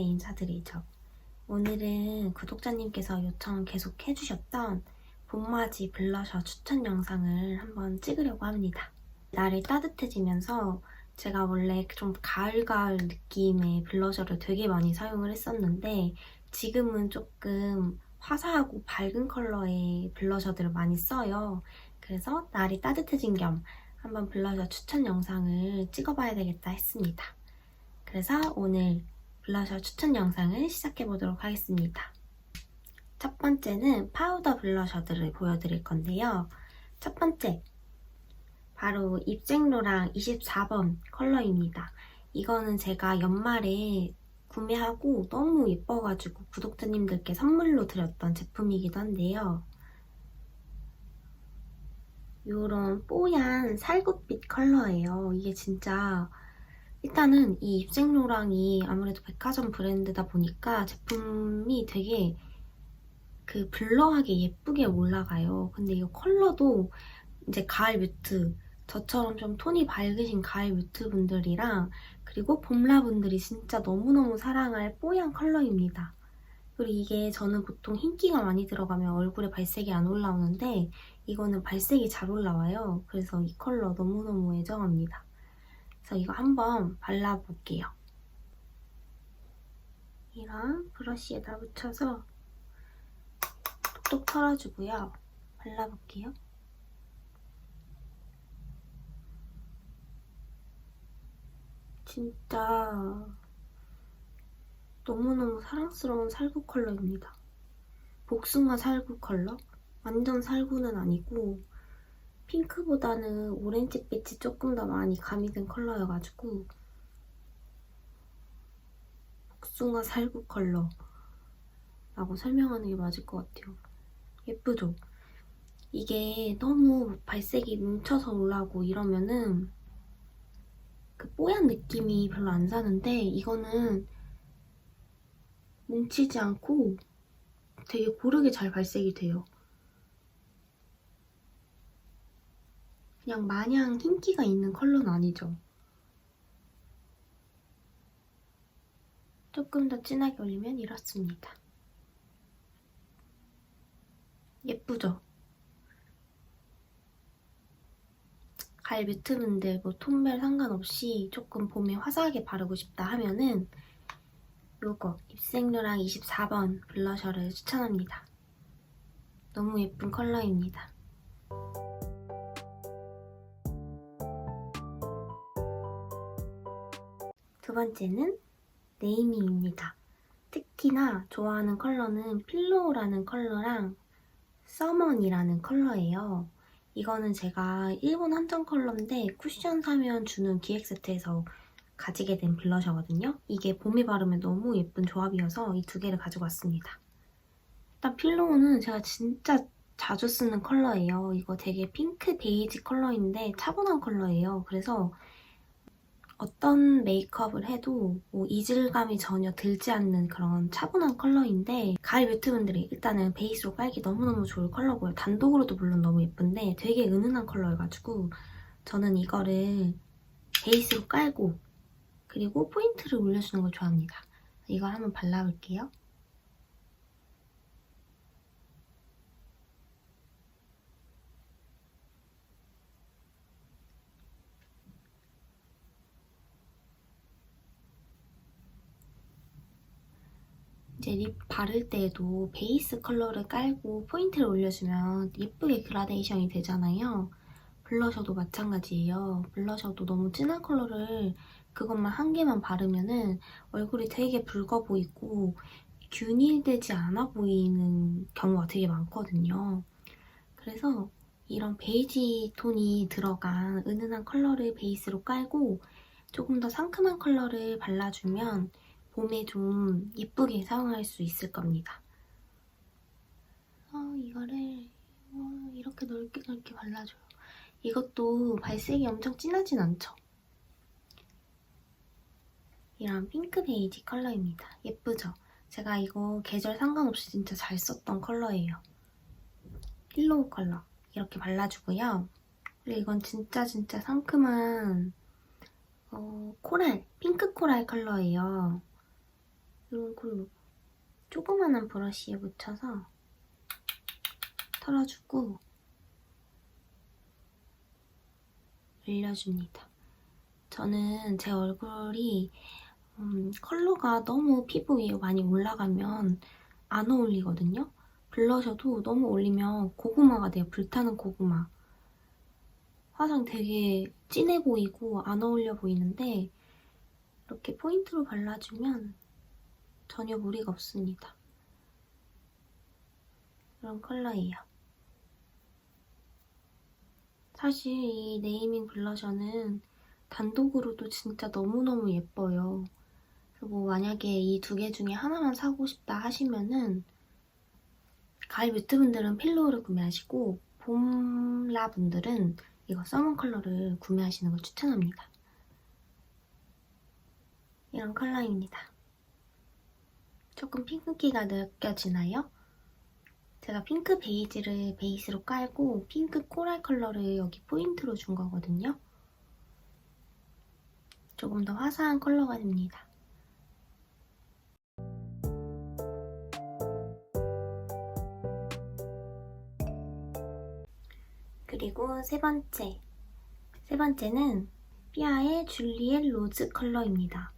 오랜만에 인사드리죠. 오늘은 구독자님께서 요청 계속 해주셨던 봄맞이 블러셔 추천 영상을 한번 찍으려고 합니다. 날이 따뜻해지면서 제가 원래 좀 가을가을 느낌의 블러셔를 되게 많이 사용을 했었는데 지금은 조금 화사하고 밝은 컬러의 블러셔들을 많이 써요. 그래서 날이 따뜻해진 겸 한번 블러셔 추천 영상을 찍어봐야 되겠다 했습니다. 그래서 오늘 블러셔 추천 영상을 시작해 보도록 하겠습니다. 첫 번째는 파우더 블러셔들을 보여드릴 건데요. 첫 번째, 바로 입생로랑 24번 컬러입니다. 이거는 제가 연말에 구매하고 너무 예뻐가지고 구독자님들께 선물로 드렸던 제품이기도 한데요. 이런 뽀얀 살구빛 컬러예요. 이게 진짜 일단은 이 입생로랑이 아무래도 백화점 브랜드다 보니까 제품이 되게 그 블러하게 예쁘게 올라가요. 근데 이 컬러도 이제 가을 뮤트 저처럼 좀 톤이 밝으신 가을 뮤트 분들이랑 그리고 봄라 분들이 진짜 너무너무 사랑할 뽀얀 컬러입니다. 그리고 이게 저는 보통 흰기가 많이 들어가면 얼굴에 발색이 안 올라오는데 이거는 발색이 잘 올라와요. 그래서 이 컬러 너무너무 애정합니다. 그래서 이거 한번 발라볼게요. 이런 브러쉬에다 묻혀서 톡톡 털어주고요. 발라볼게요. 진짜 너무너무 사랑스러운 살구 컬러입니다. 복숭아 살구 컬러? 완전 살구는 아니고 핑크보다는 오렌지빛이 조금 더 많이 가미된 컬러여가지고 복숭아 살구 컬러라고 설명하는 게 맞을 것 같아요. 예쁘죠? 이게 너무 발색이 뭉쳐서 올라오고 이러면은 그 뽀얀 느낌이 별로 안 사는데 이거는 뭉치지 않고 되게 고르게 잘 발색이 돼요. 그냥 마냥 흰기가 있는 컬러는 아니죠. 조금 더 진하게 올리면 이렇습니다. 예쁘죠? 가을 뮤트분들 뭐 톤별 상관없이 조금 봄에 화사하게 바르고 싶다 하면은 요거 입생로랑 24번 블러셔를 추천합니다. 너무 예쁜 컬러입니다. 두 번째는 네이밍입니다. 특히나 좋아하는 컬러는 필로우라는 컬러랑 서먼이라는 컬러예요. 이거는 제가 일본 한정 컬러인데 쿠션 사면 주는 기획 세트에서 가지게 된 블러셔거든요. 이게 봄에 바르면 너무 예쁜 조합이어서 이 두 개를 가지고 왔습니다. 일단 필로우는 제가 진짜 자주 쓰는 컬러예요. 이거 되게 핑크 베이지 컬러인데 차분한 컬러예요. 그래서 어떤 메이크업을 해도 뭐 이질감이 전혀 들지 않는 그런 차분한 컬러인데 가을 뮤트분들이 일단은 베이스로 깔기 너무너무 좋을 컬러고요. 단독으로도 물론 너무 예쁜데 되게 은은한 컬러여가지고 저는 이거를 베이스로 깔고 그리고 포인트를 올려주는 걸 좋아합니다. 이걸 한번 발라볼게요. 이제 립 바를 때에도 베이스 컬러를 깔고 포인트를 올려주면 예쁘게 그라데이션이 되잖아요. 블러셔도 마찬가지예요. 블러셔도 너무 진한 컬러를 그것만 한 개만 바르면은 얼굴이 되게 붉어 보이고 균일되지 않아 보이는 경우가 되게 많거든요. 그래서 이런 베이지 톤이 들어간 은은한 컬러를 베이스로 깔고 조금 더 상큼한 컬러를 발라주면 봄에 좀 예쁘게 사용할 수 있을 겁니다. 어, 이거를 어, 이렇게 넓게 넓게 발라줘요. 이것도 발색이 엄청 진하진 않죠? 이런 핑크 베이지 컬러입니다. 예쁘죠? 제가 이거 계절 상관없이 진짜 잘 썼던 컬러예요. 필로우 컬러 이렇게 발라주고요. 그리고 이건 진짜 진짜 상큼한 어, 코랄, 핑크 코랄 컬러예요. 이런 컬러 조그만한 브러쉬에 묻혀서 털어주고 올려줍니다. 저는 제 얼굴이 음, 컬러가 너무 피부 위에 많이 올라가면 안 어울리거든요. 블러셔도 너무 올리면 고구마가 돼요. 불타는 고구마. 화장 되게 진해 보이고 안 어울려 보이는데 이렇게 포인트로 발라주면 전혀 무리가 없습니다. 이런 컬러예요. 사실 이 네이밍 블러셔는 단독으로도 진짜 너무너무 예뻐요. 뭐 만약에 이 두 개 중에 하나만 사고 싶다 하시면은 가을 뮤트 분들은 필로우를 구매하시고 봄라 분들은 이거 써먼 컬러를 구매하시는 걸 추천합니다. 이런 컬러입니다. 조금 핑크기가 느껴지나요? 제가 핑크 베이지를 베이스로 깔고 핑크 코랄 컬러를 여기 포인트로 준 거거든요. 조금 더 화사한 컬러가 됩니다. 그리고 세 번째. 세 번째는 삐아의 줄리엣 로즈 컬러입니다.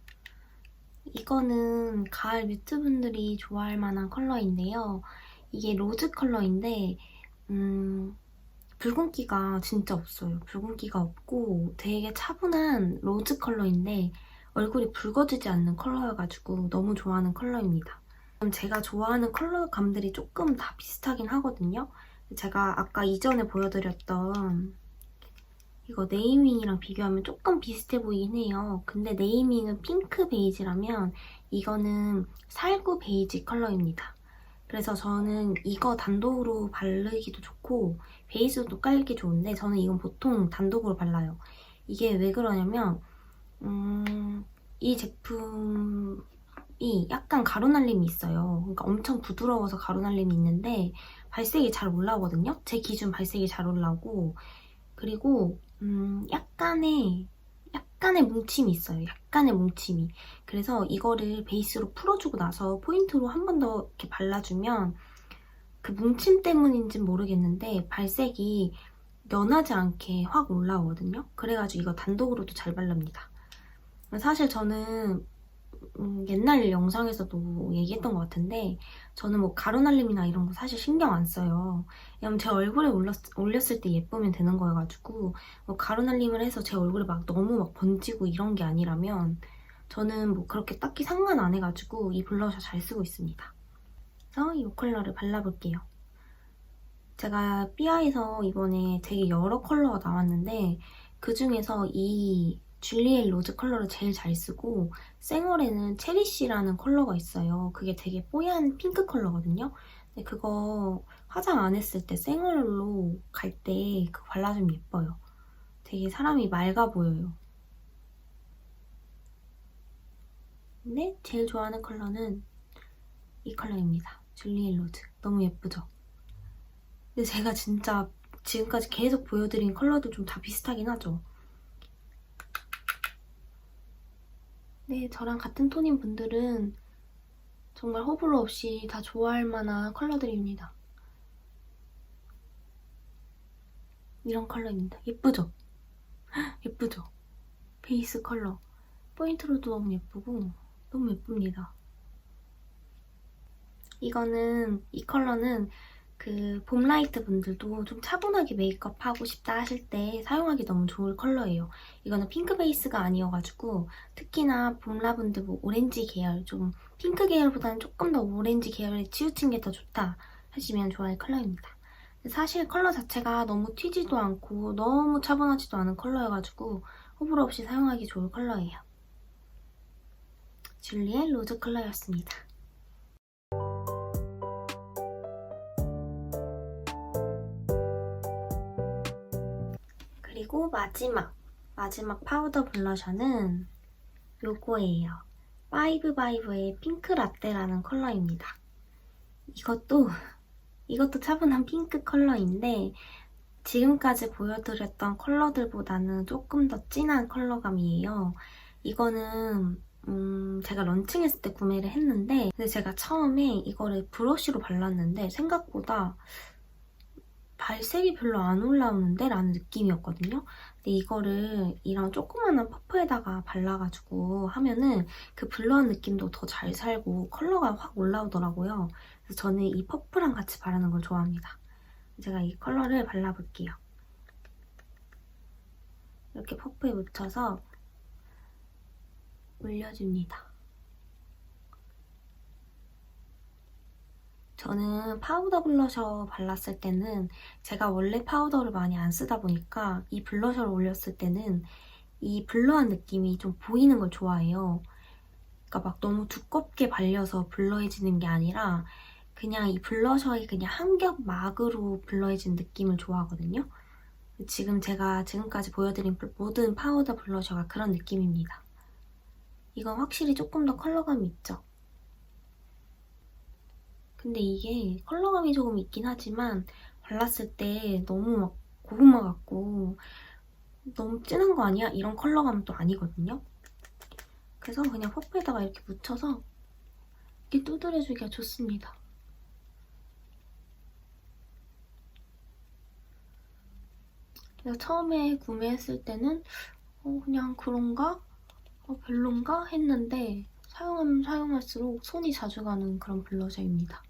이거는 가을 뮤트 분들이 좋아할 만한 컬러인데요. 이게 로즈 컬러인데 음, 붉은기가 진짜 없어요. 붉은기가 없고 되게 차분한 로즈 컬러인데 얼굴이 붉어지지 않는 컬러여가지고 너무 좋아하는 컬러입니다. 제가 좋아하는 컬러감들이 조금 다 비슷하긴 하거든요. 제가 아까 이전에 보여드렸던 이거 네이밍이랑 비교하면 조금 비슷해 보이긴 해요. 근데 네이밍은 핑크 베이지라면 이거는 살구 베이지 컬러입니다. 그래서 저는 이거 단독으로 바르기도 좋고 베이스도 깔기 좋은데 저는 이건 보통 단독으로 발라요. 이게 왜 그러냐면 음, 이 제품이 약간 가루날림이 있어요. 그러니까 엄청 부드러워서 가루날림이 있는데 발색이 잘 올라오거든요. 제 기준 발색이 잘 올라오고 그리고 음, 약간의 약간의 뭉침이 있어요. 약간의 뭉침이. 그래서 이거를 베이스로 풀어주고 나서 포인트로 한 번 더 이렇게 발라주면 그 뭉침 때문인지는 모르겠는데 발색이 연하지 않게 확 올라오거든요. 그래가지고 이거 단독으로도 잘 발랍니다. 사실 저는 음, 옛날 영상에서도 얘기했던 것 같은데 저는 뭐 가루날림이나 이런 거 사실 신경 안 써요. 왜냐면 제 얼굴에 올렸, 올렸을 때 예쁘면 되는 거여가지고 뭐 가루날림을 해서 제 얼굴에 막 너무 막 번지고 이런 게 아니라면 저는 뭐 그렇게 딱히 상관 안 해가지고 이 블러셔 잘 쓰고 있습니다. 그래서 이 컬러를 발라볼게요. 제가 삐아에서 이번에 되게 여러 컬러가 나왔는데 그 중에서 이 줄리엣 로즈 컬러를 제일 잘 쓰고 생얼에는 체리쉬라는 컬러가 있어요. 그게 되게 뽀얀 핑크 컬러거든요. 근데 그거 화장 안 했을 때 생얼로 갈 때 그 발라주면 예뻐요. 되게 사람이 맑아 보여요. 근데 제일 좋아하는 컬러는 이 컬러입니다. 줄리엣 로즈. 너무 예쁘죠? 근데 제가 진짜 지금까지 계속 보여드린 컬러도 좀 다 비슷하긴 하죠. 네, 저랑 같은 톤인 분들은 정말 호불호 없이 다 좋아할 만한 컬러들입니다. 이런 컬러입니다. 예쁘죠? 예쁘죠? 베이스 컬러. 포인트로도 너무 예쁘고 너무 예쁩니다. 이거는, 이 컬러는 그 봄라이트 분들도 좀 차분하게 메이크업 하고 싶다 하실 때 사용하기 너무 좋을 컬러예요. 이거는 핑크 베이스가 아니어가지고 특히나 봄라 분들 뭐 오렌지 계열 좀 핑크 계열보다는 조금 더 오렌지 계열에 치우친 게 더 좋다 하시면 좋아할 컬러입니다. 사실 컬러 자체가 너무 튀지도 않고 너무 차분하지도 않은 컬러여가지고 호불호 없이 사용하기 좋을 컬러예요. 줄리의 로즈 컬러였습니다. 그리고 마지막 마지막 파우더 블러셔는 요거예요. 파이브바이브의 핑크 라떼라는 컬러입니다. 이것도 이것도 차분한 핑크 컬러인데 지금까지 보여드렸던 컬러들보다는 조금 더 진한 컬러감이에요. 이거는 음, 제가 런칭했을 때 구매를 했는데 근데 제가 처음에 이거를 브러쉬로 발랐는데 생각보다 발색이 별로 안 올라오는데? 라는 느낌이었거든요. 근데 이거를 이런 조그마한 퍼프에다가 발라가지고 하면은 그 블러한 느낌도 더 잘 살고 컬러가 확 올라오더라고요. 그래서 저는 이 퍼프랑 같이 바르는 걸 좋아합니다. 제가 이 컬러를 발라볼게요. 이렇게 퍼프에 묻혀서 올려줍니다. 저는 파우더 블러셔 발랐을 때는 제가 원래 파우더를 많이 안 쓰다 보니까 이 블러셔를 올렸을 때는 이 블러한 느낌이 좀 보이는 걸 좋아해요. 그러니까 막 너무 두껍게 발려서 블러해지는 게 아니라 그냥 이 블러셔의 그냥 한 겹 막으로 블러해진 느낌을 좋아하거든요. 지금 제가 지금까지 보여드린 모든 파우더 블러셔가 그런 느낌입니다. 이건 확실히 조금 더 컬러감이 있죠? 근데 이게 컬러감이 조금 있긴 하지만 발랐을 때 너무 막 고구마 같고 너무 진한 거 아니야? 이런 컬러감은 또 아니거든요. 그래서 그냥 퍼프에다가 이렇게 묻혀서 이렇게 두드려주기가 좋습니다. 그래서 처음에 구매했을 때는 어, 그냥 그런가? 어, 별론가? 했는데 사용하면 사용할수록 손이 자주 가는 그런 블러셔입니다.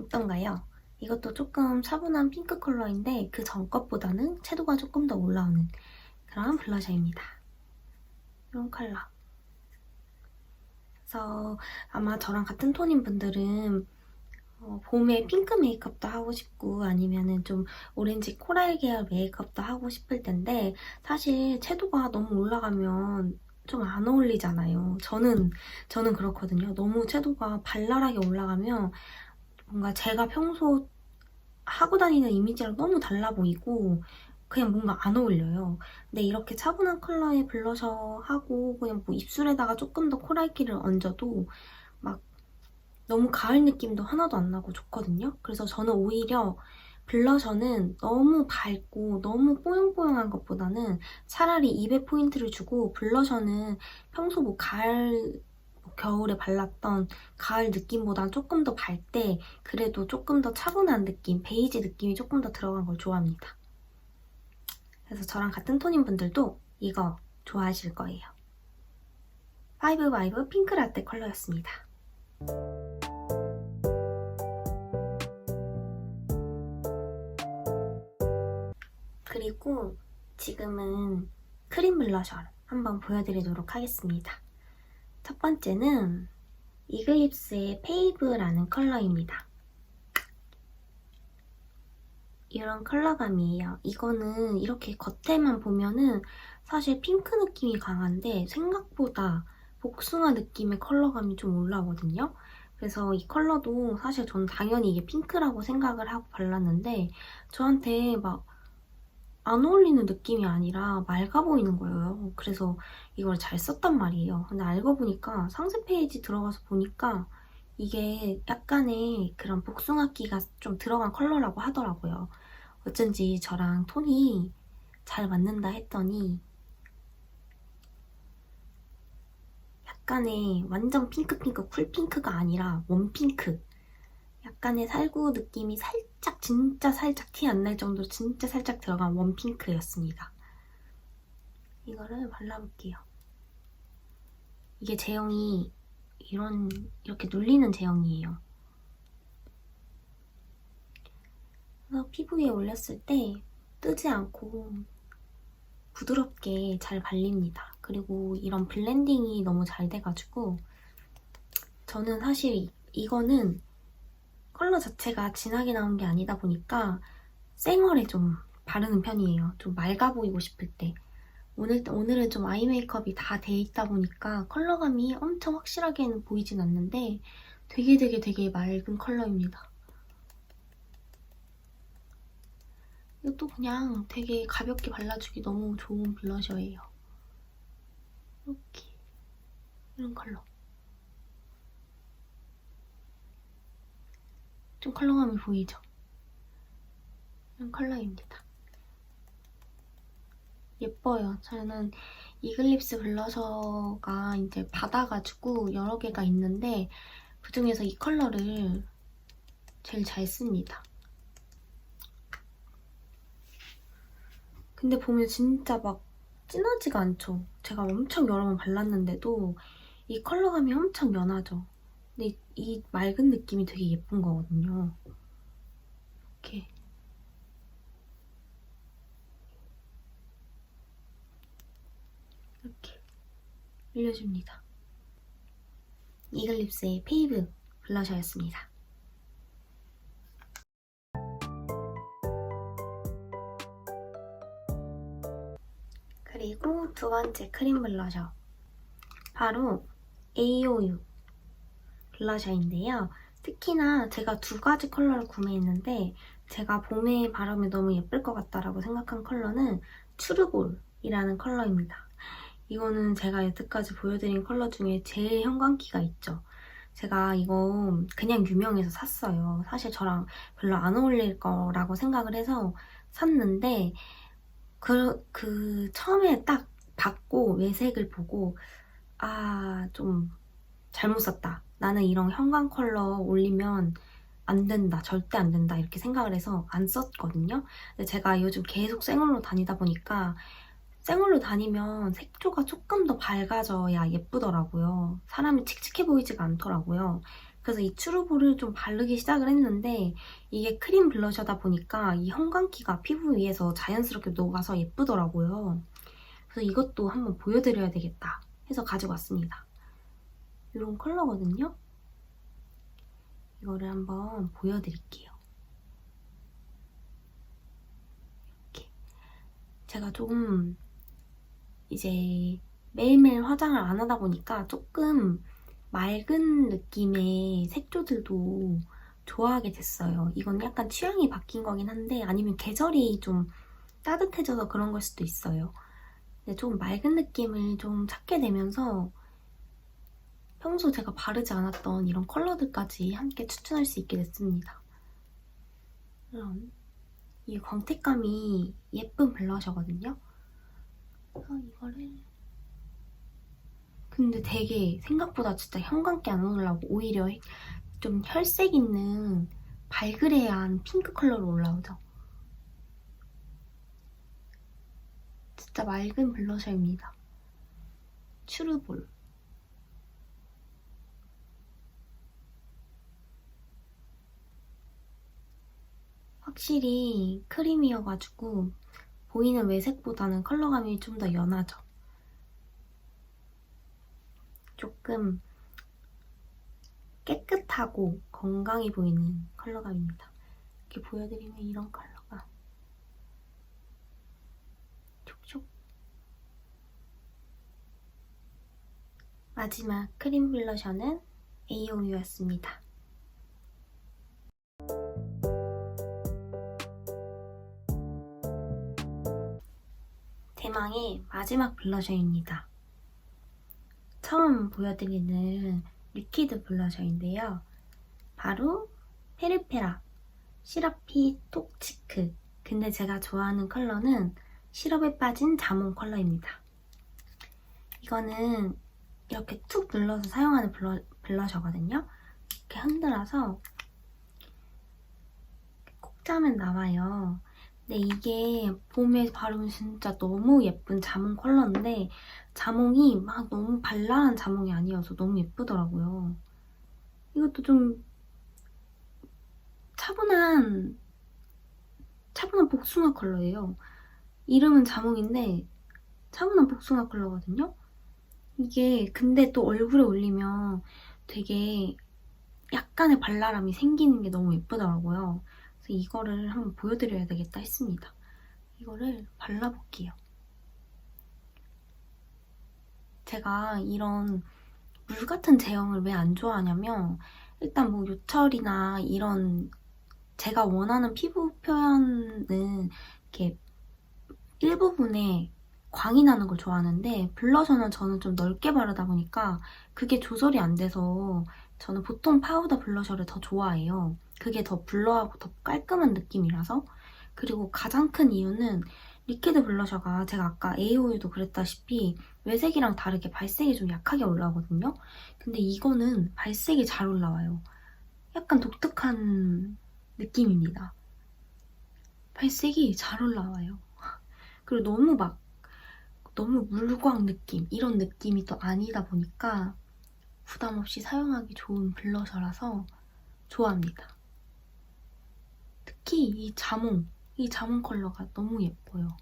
어떤가요? 이것도 조금 차분한 핑크 컬러인데 그 전 것보다는 채도가 조금 더 올라오는 그런 블러셔입니다. 이런 컬러. 그래서 아마 저랑 같은 톤인 분들은 어, 봄에 핑크 메이크업도 하고 싶고 아니면은 좀 오렌지 코랄 계열 메이크업도 하고 싶을 텐데 사실 채도가 너무 올라가면 좀 안 어울리잖아요. 저는 저는 그렇거든요. 너무 채도가 발랄하게 올라가면 뭔가 제가 평소 하고 다니는 이미지랑 너무 달라 보이고 그냥 뭔가 안 어울려요. 근데 이렇게 차분한 컬러의 블러셔 하고 그냥 뭐 입술에다가 조금 더 코랄기를 얹어도 막 너무 가을 느낌도 하나도 안 나고 좋거든요. 그래서 저는 오히려 블러셔는 너무 밝고 너무 뽀용뽀용한 것보다는 차라리 입에 포인트를 주고 블러셔는 평소 뭐 가을 뭐 겨울에 발랐던 가을 느낌보단 조금 더 밝대 그래도 조금 더 차분한 느낌, 베이지 느낌이 조금 더 들어간 걸 좋아합니다. 그래서 저랑 같은 톤인 분들도 이거 좋아하실 거예요. 5바이브 핑크 라떼 컬러였습니다. 그리고 지금은 크림 블러셔를 한번 보여드리도록 하겠습니다. 첫 번째는 이글립스의 페이브라는 컬러입니다. 이런 컬러감이에요. 이거는 이렇게 겉에만 보면은 사실 핑크 느낌이 강한데 생각보다 복숭아 느낌의 컬러감이 좀 올라오거든요. 그래서 이 컬러도 사실 저는 당연히 이게 핑크라고 생각을 하고 발랐는데 저한테 막 안 어울리는 느낌이 아니라 맑아 보이는 거예요. 그래서 이걸 잘 썼단 말이에요. 근데 알고 보니까 상세 페이지 들어가서 보니까 이게 약간의 그런 복숭아기가 좀 들어간 컬러라고 하더라고요. 어쩐지 저랑 톤이 잘 맞는다 했더니 약간의 완전 핑크핑크 쿨핑크가 아니라 웜핑크 약간의 살구 느낌이 살짝 진짜 살짝 티 안 날 정도로 진짜 살짝 들어간 웜핑크였습니다. 이거를 발라볼게요. 이게 제형이 이런 이렇게 눌리는 제형이에요. 그래서 피부에 올렸을 때 뜨지 않고 부드럽게 잘 발립니다. 그리고 이런 블렌딩이 너무 잘 돼가지고 저는 사실 이거는 컬러 자체가 진하게 나온 게 아니다 보니까 생얼에 좀 바르는 편이에요. 좀 맑아 보이고 싶을 때. 오늘, 오늘은 좀 아이 메이크업이 다 돼 있다 보니까 컬러감이 엄청 확실하게는 보이진 않는데 되게 되게 되게 맑은 컬러입니다. 이것도 그냥 되게 가볍게 발라주기 너무 좋은 블러셔예요. 이렇게 이런 컬러. 좀 컬러감이 보이죠? 이런 컬러입니다. 예뻐요. 저는 이글립스 블러셔가 이제 받아가지고 여러 개가 있는데 그 중에서 이 컬러를 제일 잘 씁니다. 근데 보면 진짜 막 진하지가 않죠. 제가 엄청 여러 번 발랐는데도 이 컬러감이 엄청 연하죠. 이 맑은 느낌이 되게 예쁜 거거든요. 이렇게 이렇게 올려줍니다. 이글립스의 페이브 블러셔였습니다. 그리고 두 번째 크림 블러셔. 바로 AOU 블러셔인데요. 특히나 제가 두 가지 컬러를 구매했는데 제가 봄에 바르면 너무 예쁠 것 같다라고 생각한 컬러는 추르볼이라는 컬러입니다. 이거는 제가 여태까지 보여드린 컬러 중에 제일 형광기가 있죠. 제가 이거 그냥 유명해서 샀어요. 사실 저랑 별로 안 어울릴 거라고 생각을 해서 샀는데 그, 그 처음에 딱 받고 외색을 보고 아, 좀 잘못 샀다. 나는 이런 형광 컬러 올리면 안 된다. 절대 안 된다. 이렇게 생각을 해서 안 썼거든요. 근데 제가 요즘 계속 생얼로 다니다 보니까 생얼로 다니면 색조가 조금 더 밝아져야 예쁘더라고요. 사람이 칙칙해 보이지가 않더라고요. 그래서 이 추루볼을 좀 바르기 시작을 했는데 이게 크림 블러셔다 보니까 이 형광기가 피부 위에서 자연스럽게 녹아서 예쁘더라고요. 그래서 이것도 한번 보여드려야 되겠다 해서 가지고 왔습니다. 이런 컬러거든요. 이거를 한번 보여드릴게요. 이렇게 제가 좀 이제 매일매일 화장을 안 하다 보니까 조금 맑은 느낌의 색조들도 좋아하게 됐어요. 이건 약간 취향이 바뀐 거긴 한데 아니면 계절이 좀 따뜻해져서 그런 걸 수도 있어요. 근데 좀 맑은 느낌을 좀 찾게 되면서 평소 제가 바르지 않았던 이런 컬러들까지 함께 추천할 수 있게 됐습니다. 이런 이 광택감이 예쁜 블러셔거든요. 그래서 이거를 근데 되게 생각보다 진짜 형광기 안 올라오고 오히려 좀 혈색 있는 발그레한 핑크 컬러로 올라오죠. 진짜 맑은 블러셔입니다. 추르볼. 확실히 크림이어가지고 보이는 외색보다는 컬러감이 좀 더 연하죠. 조금 깨끗하고 건강해 보이는 컬러감입니다. 이렇게 보여드리면 이런 컬러가 촉촉 마지막 크림 블러셔는 AOU였습니다. 대망의 마지막 블러셔입니다. 처음 보여드리는 리퀴드 블러셔인데요. 바로 페르페라 시럽피 톡치크 근데 제가 좋아하는 컬러는 시럽에 빠진 자몽 컬러입니다. 이거는 이렇게 툭 눌러서 사용하는 블러, 블러셔거든요. 이렇게 흔들어서 콕 짜면 나와요. 근데 이게 봄에 바르면 진짜 너무 예쁜 자몽 컬러인데 자몽이 막 너무 발랄한 자몽이 아니어서 너무 예쁘더라고요. 이것도 좀 차분한 차분한 복숭아 컬러예요. 이름은 자몽인데 차분한 복숭아 컬러거든요. 이게 근데 또 얼굴에 올리면 되게 약간의 발랄함이 생기는 게 너무 예쁘더라고요. 이거를 한번 보여드려야 되겠다 했습니다. 이거를 발라볼게요. 제가 이런 물 같은 제형을 왜 안 좋아하냐면 일단 뭐 요철이나 이런 제가 원하는 피부 표현은 이렇게 일부분에 광이 나는 걸 좋아하는데 블러셔는 저는 좀 넓게 바르다 보니까 그게 조절이 안 돼서 저는 보통 파우더 블러셔를 더 좋아해요. 그게 더 블러하고 더 깔끔한 느낌이라서 그리고 가장 큰 이유는 리퀴드 블러셔가 제가 아까 AOU도 그랬다시피 외색이랑 다르게 발색이 좀 약하게 올라오거든요. 근데 이거는 발색이 잘 올라와요. 약간 독특한 느낌입니다. 발색이 잘 올라와요. 그리고 너무 막 너무 물광 느낌 이런 느낌이 또 아니다 보니까 부담 없이 사용하기 좋은 블러셔라서 좋아합니다. 특히 이 자몽, 이 자몽 컬러가 너무 예뻐요.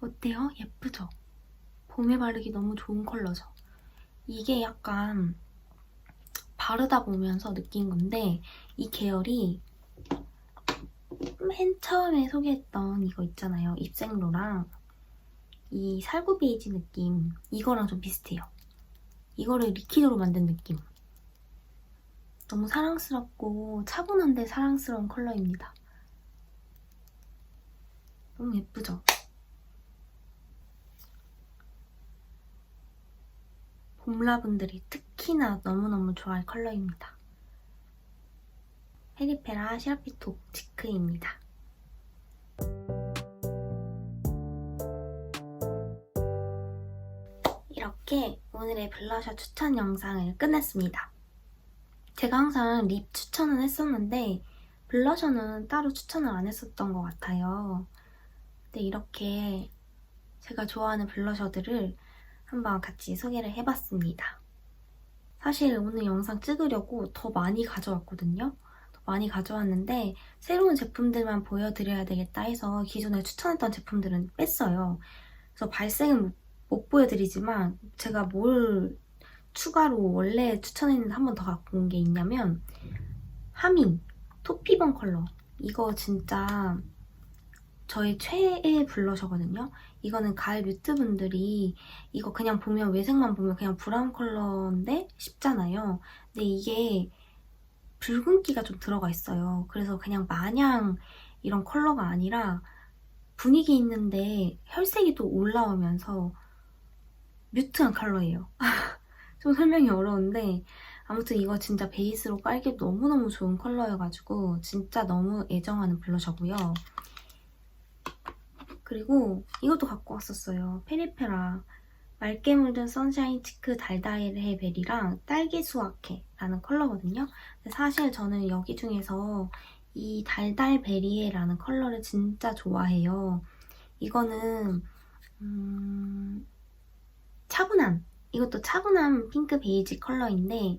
어때요? 예쁘죠? 봄에 바르기 너무 좋은 컬러죠? 이게 약간 바르다 보면서 느낀 건데 이 계열이 맨 처음에 소개했던 이거 있잖아요. 입생로랑 이 살구 베이지 느낌 이거랑 좀 비슷해요. 이거를 리퀴드로 만든 느낌. 너무 사랑스럽고 차분한데 사랑스러운 컬러입니다. 너무 예쁘죠? 봄라분들이 특히나 너무너무 좋아할 컬러입니다. 페리페라 시라피톡 지크입니다. 이렇게 오늘의 블러셔 추천 영상을 끝냈습니다. 제가 항상 립 추천은 했었는데 블러셔는 따로 추천을 안 했었던 것 같아요. 근데 이렇게 제가 좋아하는 블러셔들을 한번 같이 소개를 해봤습니다. 사실 오늘 영상 찍으려고 더 많이 가져왔거든요. 더 많이 가져왔는데 새로운 제품들만 보여드려야 되겠다 해서 기존에 추천했던 제품들은 뺐어요. 그래서 발색은 못, 못 보여드리지만 제가 뭘 추가로 원래 추천했는데 한 번 더 갖고 온 게 있냐면 하밍 토피번 컬러 이거 진짜 저의 최애 블러셔거든요. 이거는 가을 뮤트 분들이 이거 그냥 보면 외색만 보면 그냥 브라운 컬러인데 쉽잖아요. 근데 이게 붉은기가 좀 들어가 있어요. 그래서 그냥 마냥 이런 컬러가 아니라 분위기 있는데 혈색이 또 올라오면서 뮤트한 컬러예요. 좀 설명이 어려운데 아무튼 이거 진짜 베이스로 깔기 너무너무 좋은 컬러여가지고 진짜 너무 애정하는 블러셔고요. 그리고 이것도 갖고 왔었어요. 페리페라 맑게 물든 선샤인 치크 달달해 베리랑 딸기 수확해라는 컬러거든요. 사실 저는 여기 중에서 이 달달 베리에라는 컬러를 진짜 좋아해요. 이거는 음, 차분한 이것도 차분한 핑크 베이지 컬러인데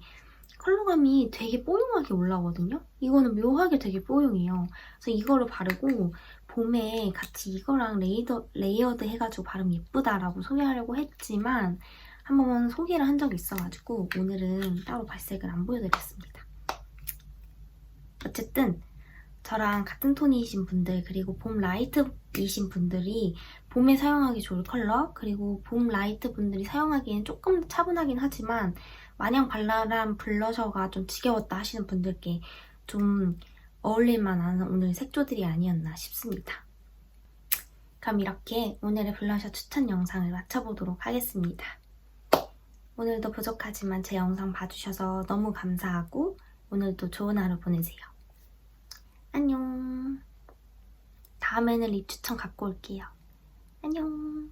컬러감이 되게 뽀용하게 올라오거든요. 이거는 묘하게 되게 뽀용해요. 그래서 이거를 바르고 봄에 같이 이거랑 레이더, 레이어드 해가지고 바르면 예쁘다라고 소개하려고 했지만 한 번 소개를 한 적이 있어가지고 오늘은 따로 발색을 안 보여드렸습니다. 어쨌든 저랑 같은 톤이신 분들 그리고 봄 라이트이신 분들이 봄에 사용하기 좋을 컬러 그리고 봄 라이트 분들이 사용하기엔 조금 차분하긴 하지만 마냥 발랄한 블러셔가 좀 지겨웠다 하시는 분들께 좀 어울릴만한 오늘 색조들이 아니었나 싶습니다. 그럼 이렇게 오늘의 블러셔 추천 영상을 마쳐보도록 하겠습니다. 오늘도 부족하지만 제 영상 봐주셔서 너무 감사하고 오늘도 좋은 하루 보내세요. 안녕. 다음에는 립 추천 갖고 올게요. 안녕.